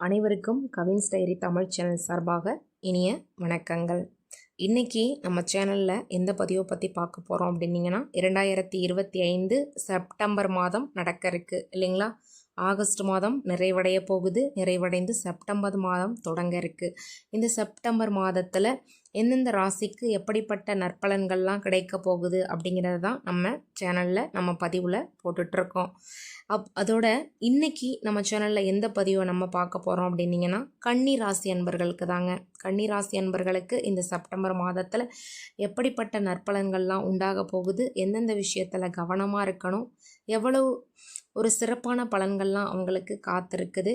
அனைவருக்கும் Cavin's diary Tamil channel சார்பாக இனிய வணக்கங்கள். இன்றைக்கி நம்ம சேனலில் எந்த பதிவை பற்றி பார்க்க போகிறோம் அப்படின்னீங்கன்னா இரண்டாயிரத்தி இருபத்தி ஐந்து செப்டம்பர் மாதம் நடக்க இருக்கு இல்லைங்களா? ஆகஸ்ட் மாதம் நிறைவடைய போகுது நிறைவடைந்து செப்டம்பர் மாதம் தொடங்க இருக்குது இந்த செப்டம்பர் மாதத்தில் எந்தெந்த ராசிக்கு எப்படிப்பட்ட நற்பலன்கள்லாம் கிடைக்க போகுது அப்படிங்கிறது தான் நம்ம சேனலில் நம்ம பதிவில் போட்டுட்ருக்கோம். அப் அதோட இன்னைக்கு நம்ம சேனலில் எந்த பதிவை நம்ம பார்க்க போகிறோம் அப்படின்னீங்கன்னா கன்னி ராசி அன்பர்களுக்கு தாங்க. கன்னி ராசி அன்பர்களுக்கு இந்த செப்டம்பர் மாதத்தில் எப்படிப்பட்ட நற்பலன்கள்லாம் உண்டாக போகுது எந்தெந்த விஷயத்தில் கவனமாக இருக்கணும் எவ்வளவு ஒரு சிறப்பான பலன்கள்லாம் அவங்களுக்கு காத்திருக்குது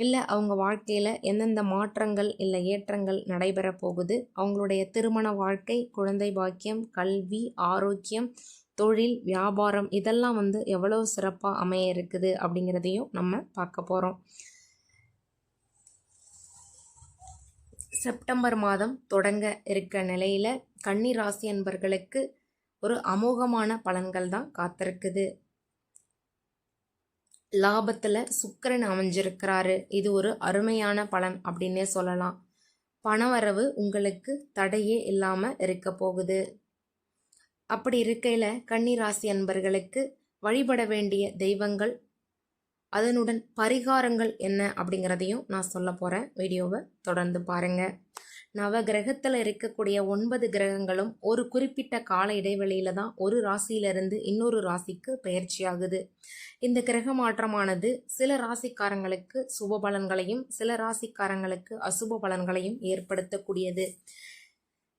இல்லை அவங்க வாழ்க்கையில் எந்தெந்த மாற்றங்கள் இல்லை ஏற்றங்கள் நடைபெற போகுது? அவங்களுடைய திருமண வாழ்க்கை குழந்தை பாக்கியம் கல்வி ஆரோக்கியம் தொழில் வியாபாரம் இதெல்லாம் வந்து எவ்வளோ சிறப்பாக அமைய இருக்குது அப்படிங்கிறதையும் நம்ம பார்க்க போகிறோம் செப்டம்பர் மாதம் தொடங்க இருக்க நிலையில் கன்னி ராசி அன்பர்களுக்கு ஒரு அமோகமான பலன்கள் தான் காத்திருக்குது. லாபத்தில் சுக்கரன் அமைஞ்சிருக்கிறாரு. இது ஒரு அருமையான பலன் அப்படின்னே சொல்லலாம். பணவரவு உங்களுக்கு தடையே இல்லாமல் இருக்க போகுது. அப்படி இருக்கையில் கன்னிராசி அன்பர்களுக்கு வழிபட வேண்டிய தெய்வங்கள் அதனுடன் பரிகாரங்கள் என்ன அப்படிங்கிறதையும் நான் சொல்ல போகிறேன் வீடியோவை தொடர்ந்து பாருங்கள் நவ கிரகத்தில் இருக்கக்கூடிய ஒன்பது கிரகங்களும் ஒரு குறிப்பிட்ட கால இடைவெளியில் தான் ஒரு ராசியிலிருந்து இன்னொரு ராசிக்கு பயிற்சி ஆகுது இந்த கிரக மாற்றமானது சில ராசிக்காரங்களுக்கு சுப பலன்களையும் சில ராசிக்காரங்களுக்கு அசுப பலன்களையும் ஏற்படுத்தக்கூடியது.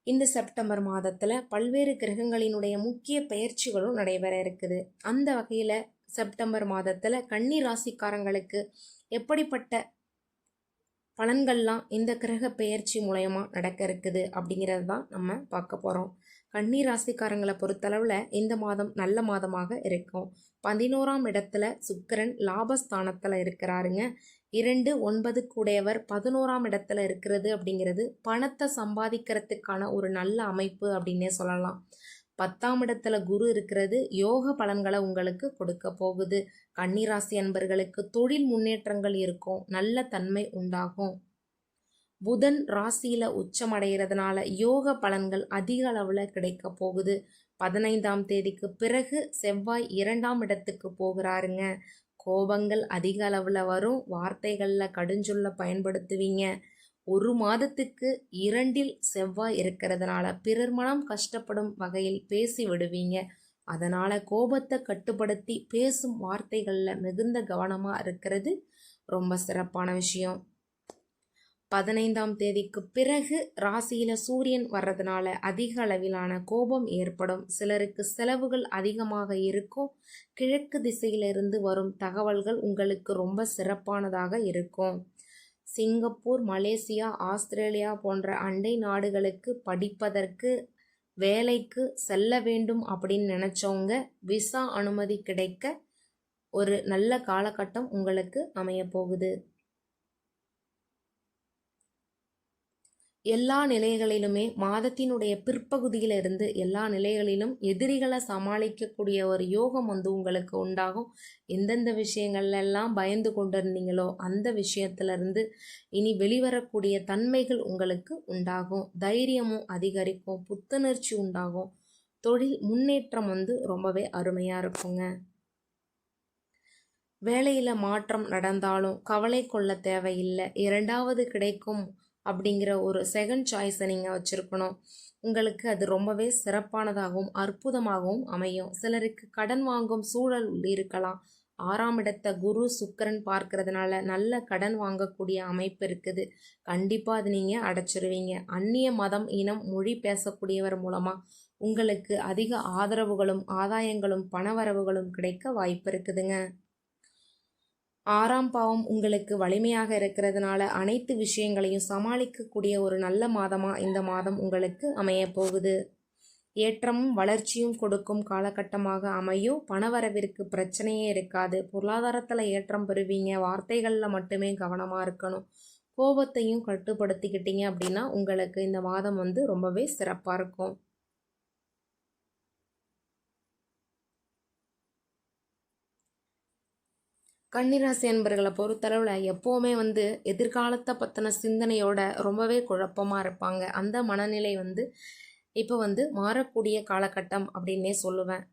இந்த செப்டம்பர் மாதத்தில் பல்வேறு கிரகங்களினுடைய முக்கிய பயிற்சிகளும் நடைபெற இருக்குது. அந்த வகையில் செப்டம்பர் மாதத்தில் கன்னி ராசிக்காரங்களுக்கு எப்படிப்பட்ட பலன்கள்லாம் இந்த கிரக பெயர்ச்சி மூலயமா நடக்க இருக்குது அப்படிங்கிறது தான் நம்ம பார்க்க போகிறோம் கன்னி ராசிக்காரங்களை பொறுத்தளவில் இந்த மாதம் நல்ல மாதமாக இருக்கும். பதினோராம் இடத்துல சுக்கரன் லாபஸ்தானத்தில் இருக்கிறாருங்க. இரண்டு ஒன்பது கூடையவர் பதினோராம் இடத்துல இருக்கிறது அப்படிங்கிறது பணத்தை சம்பாதிக்கிறதுக்கான ஒரு நல்ல அமைப்பு அப்படின்னே சொல்லலாம். பத்தாம் இடத்துல குரு இருக்கிறது யோக பலன்களை உங்களுக்கு கொடுக்க போகுது. கன்னிராசி அன்பர்களுக்கு தொழில் முன்னேற்றங்கள் இருக்கும் நல்ல தன்மை உண்டாகும். புதன் ராசியில உச்சமடைகிறதுனால யோக பலன்கள் அதிக அளவில் கிடைக்க போகுது. பதினைந்தாம் தேதிக்கு பிறகு செவ்வாய் இரண்டாம் இடத்துக்கு போகிறாருங்க. கோபங்கள் அதிக அளவில் வரும் வார்த்தைகளில் கடுஞ்சொல்ல பயன்படுத்துவீங்க. ஒரு மாதத்துக்கு இரண்டில் செவ்வாய் இருக்கிறதுனால பிறர் மனம் கஷ்டப்படும் வகையில் பேசி விடுவீங்க. அதனால் கோபத்தை கட்டுப்படுத்தி பேசும் வார்த்தைகளில் மிகுந்த கவனமாக இருக்கிறது ரொம்ப சிறப்பான விஷயம். பதினைந்தாம் தேதிக்கு பிறகு ராசியில் சூரியன் வர்றதுனால அதிக அளவிலான கோபம் ஏற்படும். சிலருக்கு செலவுகள் அதிகமாக இருக்கும். கிழக்கு திசையிலிருந்து வரும் தகவல்கள் உங்களுக்கு ரொம்ப சிறப்பானதாக இருக்கும். சிங்கப்பூர் மலேசியா ஆஸ்திரேலியா போன்ற அண்டை நாடுகளுக்கு படிப்பதற்கு வேலைக்கு செல்ல வேண்டும் அப்படின்னு நினச்சவங்க விசா அனுமதி கிடைக்க ஒரு நல்ல காலகட்டம் உங்களுக்கு அமைய போகுது எல்லா நிலைகளிலுமே மாதத்தினுடைய பிற்பகுதியிலிருந்து எல்லா நிலைகளிலும் எதிரிகளை சமாளிக்கக்கூடிய ஒரு யோகம் வந்து உங்களுக்கு உண்டாகும். எந்தெந்த விஷயங்கள்லாம் பயந்து கொண்டிருந்தீங்களோ அந்த விஷயத்திலிருந்து இனி வெளிவரக்கூடிய தன்மைகள் உங்களுக்கு உண்டாகும். தைரியமும் அதிகரிக்கும் புத்துணர்ச்சி உண்டாகும். தொழில் முன்னேற்றம் வந்து ரொம்பவே அருமையாக இருக்குங்க. வேலையில் மாற்றம் நடந்தாலும் கவலை கொள்ள தேவையில்லை. இரண்டாவது கிடைக்கும் அப்படிங்கிற ஒரு செகண்ட் சாய்ஸை நீங்கள் வச்சுருக்கணும். உங்களுக்கு அது ரொம்பவே சிறப்பானதாகவும் அற்புதமாகவும் அமையும். சிலருக்கு கடன் வாங்கும் சூழல் இருக்கலாம். ஆறாம் இடத்த குரு சுக்கரன் பார்க்கறதுனால நல்ல கடன் வாங்கக்கூடிய அமைப்பு இருக்குது. கண்டிப்பாக அது நீங்கள் அடைச்சிருவீங்க. அந்நிய மதம் இனம் மொழி பேசக்கூடியவர் மூலமாக உங்களுக்கு அதிக ஆதரவுகளும் ஆதாயங்களும் பணவரவுகளும் கிடைக்க வாய்ப்பு இருக்குதுங்க. ஆறாம் பாவம் உங்களுக்கு வலிமையாக இருக்கிறதுனால அனைத்து விஷயங்களையும் சமாளிக்கக்கூடிய ஒரு நல்ல மாதமாக இந்த மாதம் உங்களுக்கு அமையப்போகுது ஏற்றமும் வளர்ச்சியும் கொடுக்கும் காலகட்டமாக அமையும் பணவரவிற்கு பிரச்சனையே இருக்காது. பொருளாதாரத்தில் ஏற்றம் பெறுவீங்க. வார்த்தைகளில் மட்டுமே கவனமாக இருக்கணும். கோபத்தையும் கட்டுப்படுத்திக்கிட்டீங்க அப்படின்னா உங்களுக்கு இந்த மாதம் வந்து ரொம்பவே சிறப்பாக இருக்கும். கன்னிராசி அன்பர்களை பொறுத்தளவில் எப்போவுமே வந்து எதிர்காலத்தை பற்றின சிந்தனையோட ரொம்பவே குழப்பமாக இருப்பாங்க. அந்த மனநிலை வந்து இப்போ வந்து மாறக்கூடிய காலகட்டம் அப்படின்னே சொல்லுவேன்.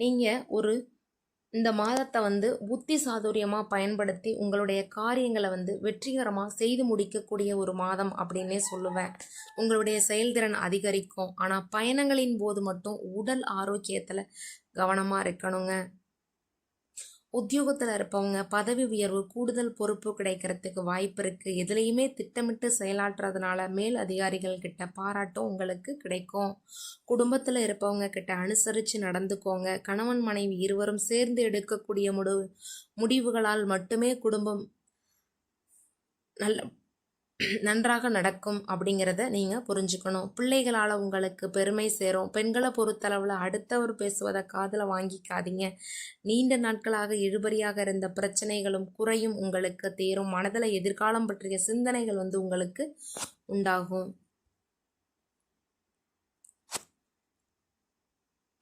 நீங்கள் ஒரு இந்த மாதத்தை வந்து புத்தி சாதுரியமாக பயன்படுத்தி உங்களுடைய காரியங்களை வந்து வெற்றிகரமாக செய்து முடிக்கக்கூடிய ஒரு மாதம் அப்படின்னே சொல்லுவேன். உங்களுடைய செயல்திறன் அதிகரிக்கும். ஆனால் பயணங்களின் போது மட்டும் உடல் ஆரோக்கியத்தில் கவனமாக இருக்கணுங்க. உத்தியோகத்தில் இருப்பவங்க பதவி உயர்வு கூடுதல் பொறுப்பு கிடைக்கிறதுக்கு வாய்ப்பு இருக்குது எதுலேயுமே திட்டமிட்டு செயலாற்றுறதுனால மேல் அதிகாரிகள் கிட்ட பாராட்டும் உங்களுக்கு கிடைக்கும். குடும்பத்தில் இருப்பவங்க கிட்ட அனுசரித்து நடந்துக்கோங்க. கணவன் மனைவி இருவரும் சேர்ந்து எடுக்கக்கூடிய முடிவு முடிவுகளால் மட்டுமே குடும்பம் நல்ல நன்றாக நடக்கும் அப்படிங்கிறத நீங்கள் புரிஞ்சுக்கணும். பிள்ளைகளால் உங்களுக்கு பெருமை சேரும். பெண்களை பொறுத்தளவில் அடுத்தவர் பேசுவதை காதில் வாங்கிக்காதீங்க. நீண்ட நாட்களாக இழுபறியாக இருந்த பிரச்சனைகளும் குறையும் உங்களுக்கு தேரும். மனதில் எதிர்காலம் பற்றிய சிந்தனைகள் வந்து உங்களுக்கு உண்டாகும்.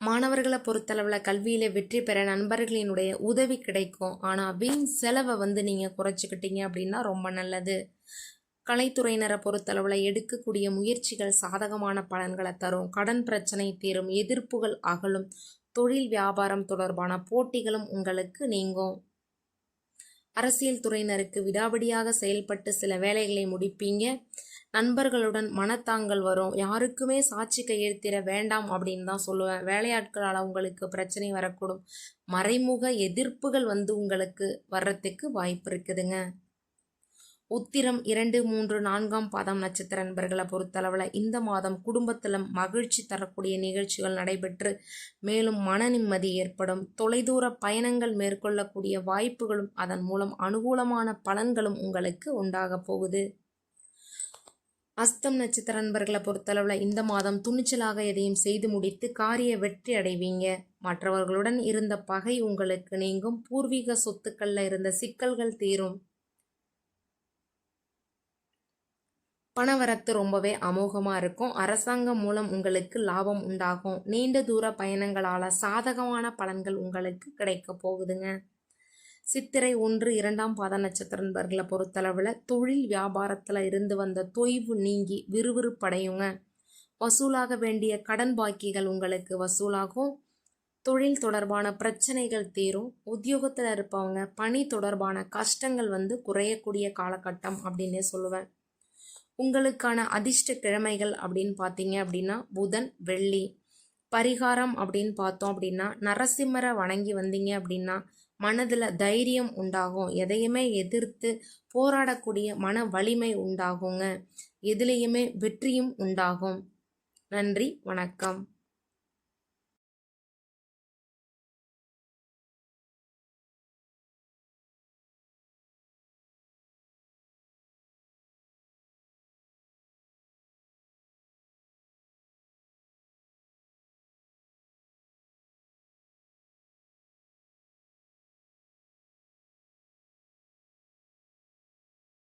மாணவர்களை பொறுத்தளவில் கல்வியில் வெற்றி பெற நண்பர்களினுடைய உதவி கிடைக்கும். ஆனால் வீண் செலவை வந்து நீங்கள் குறைச்சிக்கிட்டீங்க அப்படின்னா ரொம்ப நல்லது. கலைத்துறையினரை பொறுத்தளவில் எடுக்கக்கூடிய முயற்சிகள் சாதகமான பலன்களை தரும். கடன் பிரச்சனை தீரும். எதிர்ப்புகள் அகலும். தொழில் வியாபாரம் தொடர்பான போட்டிகளும் உங்களுக்கு நீங்கும். அரசியல் துறையினருக்கு விடாபடியாக செயல்பட்டு சில வேலைகளை முடிப்பீங்க. நண்பர்களுடன் மனத்தாங்கள் வரும். யாருக்குமே சாட்சி கையெழுத்திட வேண்டாம் அப்படின்னு தான் சொல்லுவேன். வேலையாட்களால் உங்களுக்கு பிரச்சனை வரக்கூடும். மறைமுக எதிர்ப்புகள் வந்து உங்களுக்கு வர்றதுக்கு வாய்ப்பு இருக்குதுங்க. உத்திரம் இரண்டு மூன்று நான்காம் பாதம் நட்சத்திர நண்பர்களை பொறுத்தளவில் இந்த மாதம் குடும்பத்தில் மகிழ்ச்சி தரக்கூடிய நிகழ்ச்சிகள் நடைபெற்று மேலும் மன நிம்மதி ஏற்படும். தொலைதூர பயணங்கள் மேற்கொள்ளக்கூடிய வாய்ப்புகளும் அதன் மூலம் அனுகூலமான பலன்களும் உங்களுக்கு உண்டாக போகுது. அஸ்தம் நட்சத்திர நண்பர்களை பொறுத்தளவில் இந்த மாதம் துணிச்சலாக எதையும் செய்து முடித்து காரிய வெற்றி அடைவீங்க. மற்றவர்களுடன் இருந்த பகை உங்களுக்கு நீங்கும். பூர்வீக சொத்துக்களில் இருந்த சிக்கல்கள் தீரும். பணவரத்து ரொம்பவே அமோகமாக இருக்கும். அரசாங்கம் மூலம் உங்களுக்கு லாபம் உண்டாகும். நீண்ட தூர பயணங்களால் சாதகமான பலன்கள் உங்களுக்கு கிடைக்க போகுதுங்க. சித்திரை ஒன்று இரண்டாம் பாத நட்சத்திர நண்பர்களை பொறுத்தளவில் தொழில் வியாபாரத்தில் இருந்து வந்த தொய்வு நீங்கி விறுவிறுப்படையுங்க. வசூலாக வேண்டிய கடன் பாக்கிகள் உங்களுக்கு வசூலாகும். தொழில் தொடர்பான பிரச்சனைகள் தீரும். உத்தியோகத்தில் இருப்பவங்க பணி தொடர்பான கஷ்டங்கள் வந்து குறையக்கூடிய காலகட்டம் அப்படின்னே சொல்லுவேன். உங்களுக்கான அதிர்ஷ்ட கிழமைகள் அப்படின்னு பார்த்தீங்க அப்படின்னா புதன் வெள்ளி. பரிகாரம் அப்படின்னு பார்த்தோம் அப்படின்னா நரசிம்மரை வணங்கி வந்தீங்க அப்படின்னா மனதில் தைரியம் உண்டாகும். எதையுமே எதிர்த்து போராடக்கூடிய மன வலிமை உண்டாகுங்க. எதுலேயுமே வெற்றியும் உண்டாகும். நன்றி வணக்கம்.